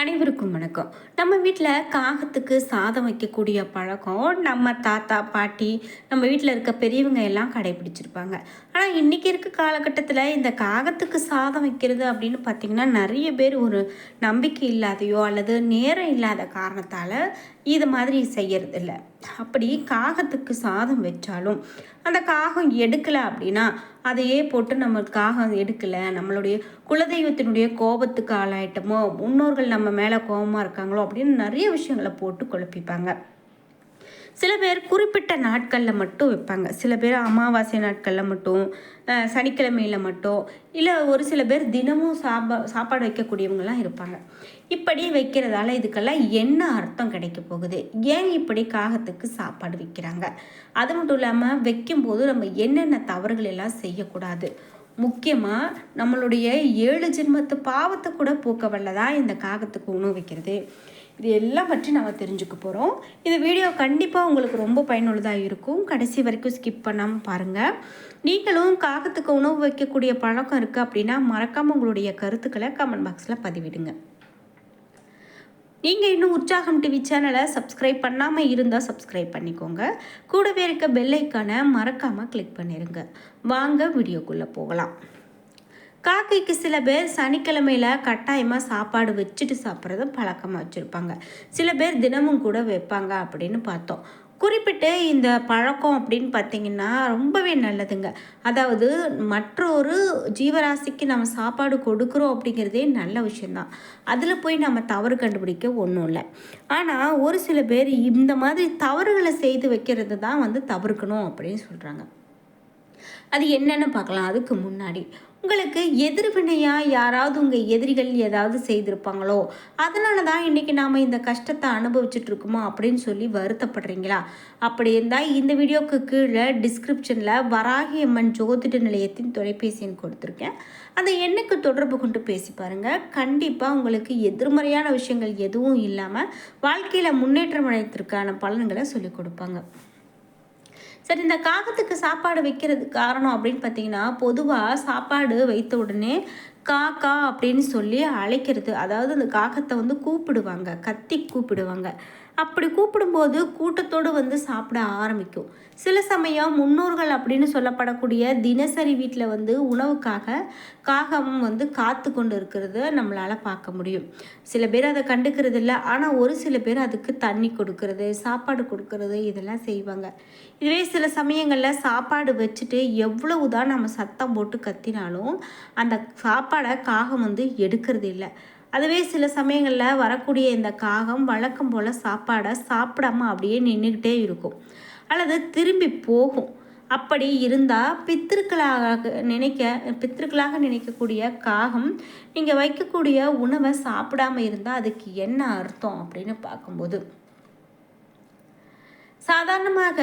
அனைவருக்கும் வணக்கம். நம்ம வீட்டில் காகத்துக்கு சாதம் வைக்கக்கூடிய பழக்கம் நம்ம தாத்தா பாட்டி நம்ம வீட்டில் இருக்க பெரியவங்க எல்லாம் கடைபிடிச்சிருப்பாங்க. ஆனால் இன்றைக்கி இருக்க காலகட்டத்தில் இந்த காகத்துக்கு சாதம் வைக்கிறது அப்படின்னு பார்த்திங்கன்னா நிறைய பேர் ஒரு நம்பிக்கை இல்லாதையோ அல்லது நேரம் இல்லாத காரணத்தால் இது மாதிரி செய்யறதில்ல. அப்படி காகத்துக்கு சாதம் வச்சாலும் அந்த காகம் எடுக்கலை அப்படின்னா அதையே போட்டு நம்ம காகம் எடுக்கலை நம்மளுடைய குலதெய்வத்தினுடைய கோபத்துக்கு ஆளாயிட்டமோ முன்னோர்கள் நம்ம மேலே கோபமாக இருக்காங்களோ அப்படின்னு நிறைய விஷயங்களை போட்டு குழப்பிப்பாங்க. சில பேர் குறிப்பிட்ட நாட்களில் மட்டும் வைப்பாங்க. சில பேர் அமாவாசை நாட்களில் மட்டும் சனிக்கிழமையில் மட்டும் இல்லை ஒரு சில பேர் தினமும் சாப்பா சாப்பாடு வைக்கக்கூடியவங்களாம் இருப்பாங்க. இப்படி வைக்கிறதால இதுக்கெல்லாம் என்ன அர்த்தம் கிடைக்க போகுது? ஏன் இப்படி காகத்துக்கு சாப்பாடு வைக்கிறாங்க? அது மட்டும் இல்லாமல் வைக்கும்போது நம்ம என்னென்ன தவறுகள் எல்லாம் செய்யக்கூடாது? முக்கியமாக நம்மளுடைய ஏழு ஜென்மத்து பாவத்தை கூட போக்க வல்லதான் இந்த காகத்துக்கு உணவு வைக்கிறது? இது எல்லாம் பற்றி நம்ம தெரிஞ்சுக்க போகிறோம் இந்த வீடியோ கண்டிப்பாக உங்களுக்கு ரொம்ப பயனுள்ளதாக இருக்கும். கடைசி வரைக்கும் ஸ்கிப் பண்ணாமல் பாருங்கள் நீங்களும் காகத்துக்கு உணவு வைக்கக்கூடிய பழக்கம் இருக்குது அப்படின்னா மறக்காமல் உங்களுடைய கருத்துக்களை கமெண்ட் பாக்ஸில் பதிவிடுங்க. நீங்கள் இன்னும் உற்சாகம் டிவி சேனலை சப்ஸ்கிரைப் பண்ணாமல் இருந்தால் சப்ஸ்கிரைப் பண்ணிக்கோங்க. கூடவே இருக்க பெல்லைக்கான மறக்காமல் கிளிக் பண்ணிடுங்க வாங்க வீடியோக்குள்ளே போகலாம். காக்கைக்கு சில பேர் சனிக்கிழமையில் கட்டாயமாக சாப்பாடு வச்சுட்டு சாப்பிட்றத பழக்கமாக வச்சுருப்பாங்க. சில பேர் தினமும் கூட வைப்பாங்க அப்படின்னு பார்த்தோம். குறிப்பிட்டு இந்த பழக்கம் அப்படின்னு பார்த்தீங்கன்னா ரொம்பவே நல்லதுங்க. அதாவது மற்றொரு ஜீவராசிக்கு நம்ம சாப்பாடு கொடுக்குறோம் அப்படிங்கிறதே நல்ல விஷயந்தான் அதில் போய் நம்ம தவறு கண்டுபிடிக்க ஒன்றும் இல்லை. ஆனால் ஒரு சில பேர் இந்த மாதிரி தவறுகளை செய்து வைக்கிறது தான் வந்து தவிர்க்கணும் அப்படின்னு சொல்கிறாங்க அது என்னென்னு பார்க்கலாம். அதுக்கு முன்னாடி உங்களுக்கு எதிர்வினையாக யாராவது உங்கள் எதிரிகள் ஏதாவது செய்திருப்பாங்களோ அதனால தான் இன்றைக்கி நாம் இந்த கஷ்டத்தை அனுபவிச்சுட்ருக்குமோ அப்படின்னு சொல்லி வருத்தப்படுறீங்களா? அப்படி இருந்தால் இந்த வீடியோக்கு கீழே டிஸ்கிரிப்ஷனில் வராகி அம்மன் ஜோதிட நிலையத்தின் தொலைபேசி எண் கொடுத்துருக்கேன். அந்த எண்ணுக்கு தொடர்பு கொண்டு பேசி பாருங்கள் கண்டிப்பாக உங்களுக்கு எதிர்மறையான விஷயங்கள் எதுவும் இல்லாமல் வாழ்க்கையில் முன்னேற்றம் அடைத்திற்கான பலன்களை சொல்லிக் கொடுப்பாங்க. சரி இந்த காகத்துக்கு சாப்பாடு வைக்கிறதுக்கு காரணம் அப்படின்னு பார்த்தீங்கன்னா பொதுவாக சாப்பாடு வைத்த உடனே காக்கா அப்படின்னு சொல்லி அழைக்கிறது. அதாவது அந்த காகத்தை வந்து கூப்பிடுவாங்க. கத்தி கூப்பிடுவாங்க. அப்படி கூப்பிடும்போது கூட்டத்தோடு வந்து சாப்பிட ஆரம்பிக்கும். சில சமயம் முன்னோர்கள் அப்படின்னு சொல்லப்படக்கூடிய தினசரி வீட்டில் வந்து உணவுக்காக காகம் வந்து காத்து கொண்டு இருக்கிறத நம்மளால் பார்க்க முடியும். சில பேர் அதை கண்டுக்கிறது இல்லை. ஆனால் ஒரு சில பேர் அதுக்கு தண்ணி கொடுக்கறது சாப்பாடு கொடுக்கறது இதெல்லாம் செய்வாங்க. இதுவே சில சமயங்களில் சாப்பாடு வச்சுட்டு எவ்வளவு தான் நம்ம சத்தம் போட்டு கத்தினாலும் அந்த சாப்பாடு சாப்பாடை காகம் வந்து எடுக்கிறது இல்லை. அதுவே சில சமயங்களில் வரக்கூடிய இந்த காகம் வழக்கம் போல் சாப்பாடை சாப்பிடாம அப்படியே நின்றுக்கிட்டே இருக்கும். அல்லது திரும்பி போகும். அப்படி இருந்தால் பித்திருக்களாக நினைக்க பித்திருக்களாக நினைக்கக்கூடிய காகம் நீங்கள் வைக்கக்கூடிய உணவை சாப்பிடாம இருந்தால் அதுக்கு என்ன அர்த்தம் அப்படின்னு பார்க்கும்போது சாதாரணமாக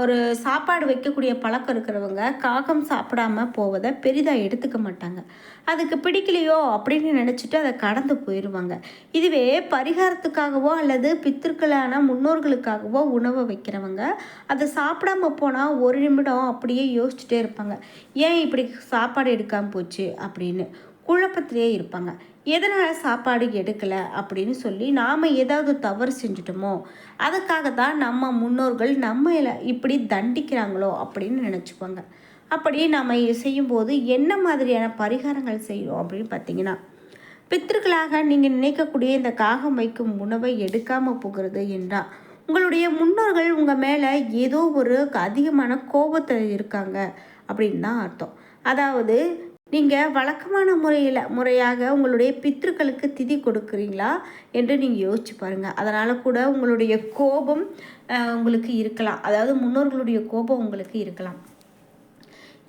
ஒரு சாப்பாடு வைக்கக்கூடிய பழக்கம் இருக்கிறவங்க காகம் சாப்பிடாம போவதை பெரிதாக எடுத்துக்க மாட்டாங்க. அதுக்கு பிடிக்கலையோ அப்படின்னு நினச்சிட்டு அதை கடந்து போயிடுவாங்க இதுவே பரிகாரத்துக்காகவோ அல்லது பித்திருக்களான முன்னோர்களுக்காகவோ உணவை வைக்கிறவங்க அதை சாப்பிடாம போனால் ஒரு நிமிடம் அப்படியே யோசிச்சுட்டே இருப்பாங்க. ஏன் இப்படி சாப்பாடு எடுக்காமல் போச்சு அப்படின்னு குழப்பத்திலே இருப்பாங்க. எதனால் சாப்பாடு எடுக்கலை அப்படின்னு சொல்லி நாம் ஏதாவது தவறு செஞ்சுட்டோமோ அதுக்காக தான் நம்ம முன்னோர்கள் நம்ம இப்படி தண்டிக்கிறாங்களோ அப்படின்னு நினச்சிப்பாங்க அப்படி நாம் செய்யும்போது என்ன மாதிரியான பரிகாரங்கள் செய்கிறோம் அப்படின்னு பார்த்தீங்கன்னா பித்திருக்களாக நீங்கள் நினைக்கக்கூடிய இந்த காகம் வைக்கும் உணவை எடுக்காமல் போகிறது என்றால் உங்களுடைய முன்னோர்கள் உங்கள் மேலே ஏதோ ஒரு அதிகமான கோபத்தை இருக்காங்க அப்படின்னு தான் அர்த்தம். அதாவது நீங்கள் வழக்கமான முறையில் முறையாக உங்களுடைய பித்ருக்களுக்கு திதி கொடுக்குறீங்களா என்று நீங்கள் யோசிச்சு பாருங்கள் அதனால் கூட உங்களுடைய கோபம் உங்களுக்கு இருக்கலாம். அதாவது முன்னோர்களுடைய கோபம் உங்களுக்கு இருக்கலாம்.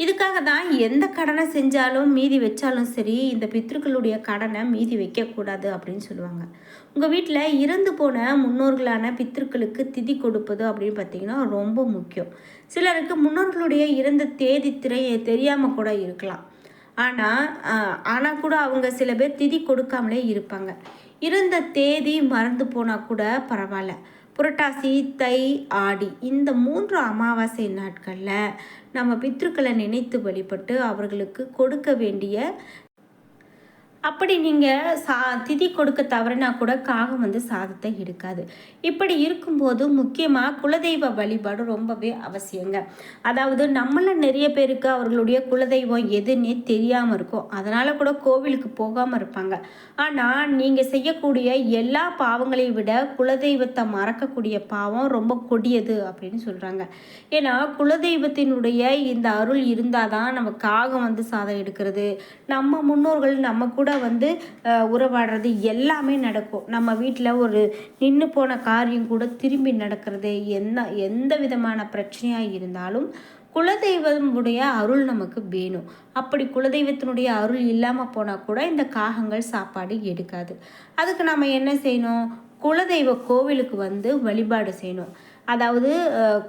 இதுக்காக தான் எந்த கடனை செஞ்சாலும் மீதி வச்சாலும் சரி இந்த பித்ருக்களுடைய கடனை மீதி வைக்கக்கூடாது அப்படின்னு சொல்லுவாங்க. உங்கள் வீட்டில் இறந்து போன முன்னோர்களான பித்ருக்களுக்கு திதி கொடுப்பது அப்படின்னு பார்த்தீங்கன்னா ரொம்ப முக்கியம். சிலருக்கு முன்னோர்களுடைய இறந்த தேதி திரையை தெரியாமல் கூட இருக்கலாம். ஆனால் ஆனால் கூட அவங்க சில பேர் திதி கொடுக்காமலே இருப்பாங்க. இருந்த தேதி மறந்து போனால் கூட பரவாயில்ல. புரட்டாசி தை ஆடி இந்த மூன்று அமாவாசை நாட்களில் நம்ம பித்ருக்களை நினைத்து வழிபட்டு அவர்களுக்கு கொடுக்க வேண்டிய அப்படி நீங்கள் சா திதி கொடுக்க தவறினா கூட காகம் வந்து சாதத்தை எடுக்காது. இப்படி இருக்கும்போது முக்கியமாக குலதெய்வ வழிபாடு ரொம்பவே அவசியங்க. அதாவது நம்மள நிறைய பேருக்கு அவர்களுடைய குலதெய்வம் எதுன்னே தெரியாமல் இருக்கும். அதனால் கூட கோவிலுக்கு போகாமல் இருப்பாங்க. ஆனால் நீங்கள் செய்யக்கூடிய எல்லா பாவங்களையும் விட குலதெய்வத்தை மறக்கக்கூடிய பாவம் ரொம்ப கொடியது அப்படின்னு சொல்கிறாங்க ஏன்னா குலதெய்வத்தினுடைய இந்த அருள் இருந்தால் தான் நம்ம காகம் வந்து சாதம் எடுக்கிறது. நம்ம முன்னோர்கள் நம்ம கூட வந்து உறவாடுறது எல்லாமே நடக்கும். நம்ம வீட்டில் ஒரு நின்று போன காரியம் கூட திரும்பி நடக்கிறது என்ன எந்த விதமான பிரச்சனையாக இருந்தாலும் குலதெய்வமுடைய அருள் நமக்கு வேணும். அப்படி குலதெய்வத்தினுடைய அருள் இல்லாமல் போனால் கூட இந்த காகங்கள் சாப்பாடு எடுக்காது. அதுக்கு நம்ம என்ன செய்யணும்? குலதெய்வ கோவிலுக்கு வந்து வழிபாடு செய்யணும். அதாவது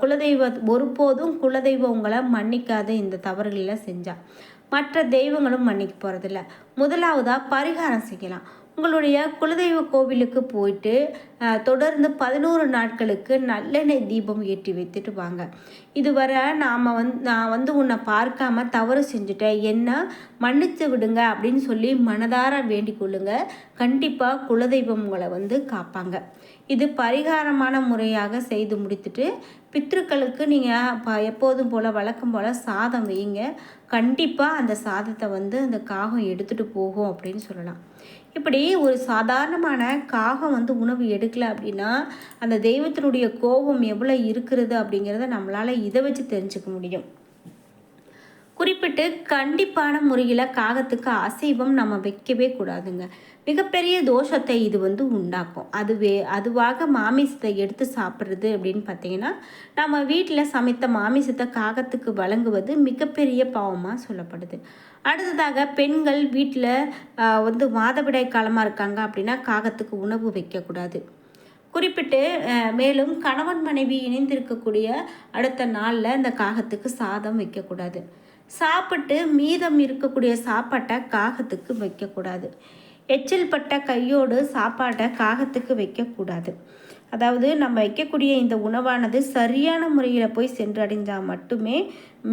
குலதெய்வ ஒருபோதும் குலதெய்வம் உங்களை மன்னிக்காத இந்த தவறுகளெல்லாம் செஞ்சால் மற்ற தெய்வங்களும் மன்னிக்க போகிறதில்ல முதலாவதாக பரிகாரம் செய்யலாம். உங்களுடைய குலதெய்வ கோவிலுக்கு போயிட்டு தொடர்ந்து பதினோரு நாட்களுக்கு நல்லெண்ணெய் தீபம் ஏற்றி வைத்துட்டு வாங்க. இதுவரை நாம் வந்து நான் வந்து உன்னை பார்க்காம தவறு செஞ்சுட்டேன். என்ன? மன்னித்து விடுங்க அப்படின்னு சொல்லி மனதார வேண்டிக் கொள்ளுங்க. கண்டிப்பாக குலதெய்வம் உங்களை வந்து காப்பாங்க. இது பரிகாரமான முறையாக செய்து முடித்துட்டு பித்ருக்களுக்கு நீங்கள் எப்போதும் போல் வழக்கம் போல் சாதம் வையுங்க. கண்டிப்பாக அந்த சாதத்தை வந்து அந்த காகம் எடுத்துகிட்டு போகும் அப்படின்னு சொல்லலாம். இப்படி ஒரு சாதாரணமான காகம் வந்து உணவு எடுக்கலை அப்படின்னா அந்த தெய்வத்தினுடைய கோபம் எவ்வளோ இருக்கிறது அப்படிங்கிறத நம்மளால் இதை வச்சு தெரிஞ்சுக்க முடியும். குறிப்பிட்டு கண்டிப்பான முறையில் காகத்துக்கு அசைவம் நம்ம வைக்கவே கூடாதுங்க. மிகப்பெரிய தோஷத்தை இது வந்து உண்டாக்கும். அதுவே அதுவாக மாமிசத்தை எடுத்து சாப்பிட்றது அப்படின்னு பார்த்தீங்கன்னா நம்ம வீட்டில் சமைத்த மாமிசத்தை காகத்துக்கு வழங்குவது மிகப்பெரிய பாவமாக சொல்லப்படுது. அடுத்ததாக பெண்கள் வீட்டில் வந்து மாதவிடாய் காலமாக இருக்காங்க அப்படின்னா காகத்துக்கு உணவு வைக்கக்கூடாது. குறிப்பிட்டு மேலும் கணவன் மனைவி இணைந்திருக்கக்கூடிய அடுத்த நாளில் இந்த காகத்துக்கு சாதம் வைக்கக்கூடாது. சாப்பிட்டு மீதம் இருக்கக்கூடிய சாப்பாட்டை காகத்துக்கு வைக்கக்கூடாது. எச்சில் பட்ட கையோடு சாப்பாட்டை காகத்துக்கு வைக்கக்கூடாது. அதாவது நம்ம வைக்கக்கூடிய இந்த உணவானது சரியான முறையில் போய் சென்றடைஞ்சால் மட்டுமே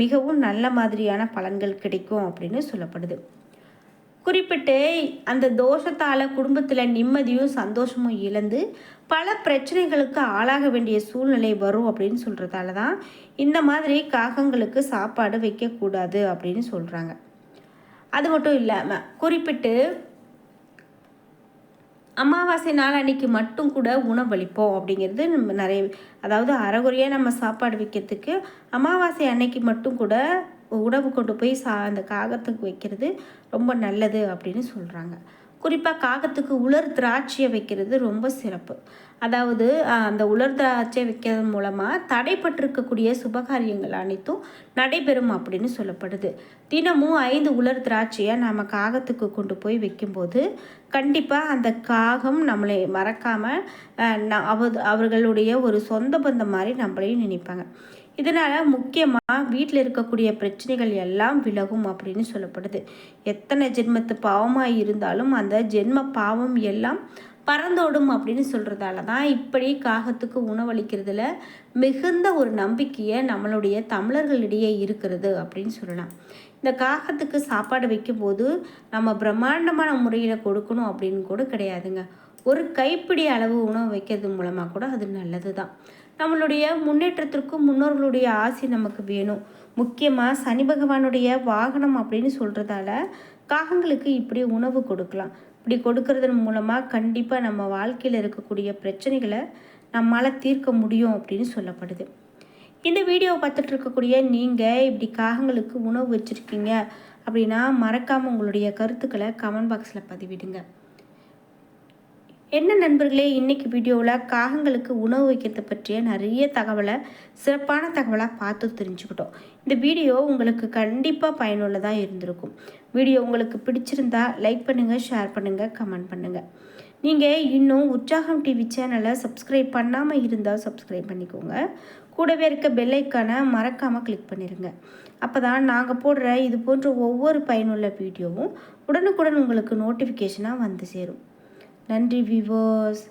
மிகவும் நல்ல மாதிரியான பலன்கள் கிடைக்கும் அப்படின்னு சொல்லப்படுது. குறிப்பிட்டு அந்த தோஷத்தால் குடும்பத்தில் நிம்மதியும் சந்தோஷமும் இழந்து பல பிரச்சனைகளுக்கு ஆளாக வேண்டிய சூழ்நிலை வரும் அப்படின்னு சொல்கிறதால தான் இந்த மாதிரி காகங்களுக்கு சாப்பாடு வைக்கக்கூடாது அப்படின்னு சொல்கிறாங்க அது மட்டும் இல்லாமல் குறிப்பிட்டு அமாவாசை நாள் அன்னைக்கு மட்டும் கூட உணவளிப்போம் அப்படிங்கிறது நம்ம நிறைய அதாவது அறகுறையாக நம்ம சாப்பாடு வைக்கிறதுக்கு அமாவாசை அன்னைக்கு மட்டும் கூட உணவு கொண்டு போய் சா அந்த காகத்துக்கு வைக்கிறது ரொம்ப நல்லது அப்படின்னு சொல்கிறாங்க குறிப்பாக காகத்துக்கு உலர் திராட்சையை வைக்கிறது ரொம்ப சிறப்பு. அதாவது அந்த உலர் திராட்சை வைக்கிறது மூலமாக தடைப்பட்டிருக்கக்கூடிய சுபகாரியங்கள் அனைத்தும் நடைபெறும் அப்படின்னு சொல்லப்படுது. தினமும் ஐந்து உலர் திராட்சையை நாம் காகத்துக்கு கொண்டு போய் வைக்கும்போது கண்டிப்பாக அந்த காகம் நம்மளை மறக்காமல் அவ அவர்களுடைய ஒரு சொந்த பந்தம் மாதிரி நம்மளையும் நினைப்பாங்க. இதனால் முக்கியமாக வீட்டில் இருக்கக்கூடிய பிரச்சனைகள் எல்லாம் விலகும் அப்படின்னு சொல்லப்படுது. எத்தனை ஜென்மத்து பாவமாக இருந்தாலும் அந்த ஜென்ம பாவம் எல்லாம் பறந்தோடும் அப்படின்னு சொல்கிறதால தான் இப்படி காகத்துக்கு உணவளிக்கிறதுல மிகுந்த ஒரு நம்பிக்கையை நம்மளுடைய தமிழர்களிடையே இருக்கிறது அப்படின்னு சொல்லலாம். இந்த காகத்துக்கு சாப்பாடு வைக்கும்போது நம்ம பிரம்மாண்டமான முறையில் கொடுக்கணும் அப்படின்னு கூட கிடையாதுங்க. ஒரு கைப்பிடி அளவு உணவு வைக்கிறது மூலமாக கூட அது நல்லது தான் நம்மளுடைய முன்னேற்றத்திற்கும் முன்னோர்களுடைய ஆசை நமக்கு வேணும். முக்கியமாக சனி பகவானுடைய வாகனம் அப்படின்னு சொல்கிறதால காகங்களுக்கு இப்படி உணவு கொடுக்கலாம். இப்படி கொடுக்கறதன் மூலமாக கண்டிப்பாக நம்ம வாழ்க்கையில் இருக்கக்கூடிய பிரச்சனைகளை நம்மளால் தீர்க்க முடியும் அப்படின்னு சொல்லப்படுது. இந்த வீடியோவை பார்த்துட்டு இருக்கக்கூடிய நீங்கள் இப்படி காகங்களுக்கு உணவு வச்சுருக்கீங்க அப்படின்னா மறக்காமல் உங்களுடைய கருத்துக்களை கமெண்ட் பாக்ஸில் பதிவிடுங்க. என்ன நண்பர்களே இன்றைக்கி வீடியோவில் காகங்களுக்கு உணவு வைக்கிறது பற்றிய நிறைய தகவலை சிறப்பான தகவலாக பார்த்து தெரிஞ்சுக்கிட்டோம். இந்த வீடியோ உங்களுக்கு கண்டிப்பாக பயனுள்ளதாக இருந்திருக்கும். வீடியோ உங்களுக்கு பிடிச்சிருந்தா லைக் பண்ணுங்கள் ஷேர் பண்ணுங்கள் கமெண்ட் பண்ணுங்கள் நீங்கள் இன்னும் உற்சாகம் டிவி சேனலை சப்ஸ்கிரைப் பண்ணாமல் இருந்தால் சப்ஸ்கிரைப் பண்ணிக்கோங்க. கூடவே இருக்க பெல்லைக்கான மறக்காமல் கிளிக் பண்ணிடுங்க அப்போ தான் நாங்கள் போடுற இது போன்ற ஒவ்வொரு பயனுள்ள வீடியோவும் உடனுக்குடன் உங்களுக்கு நோட்டிஃபிகேஷனாக வந்து சேரும். நன்றி விவோஸ்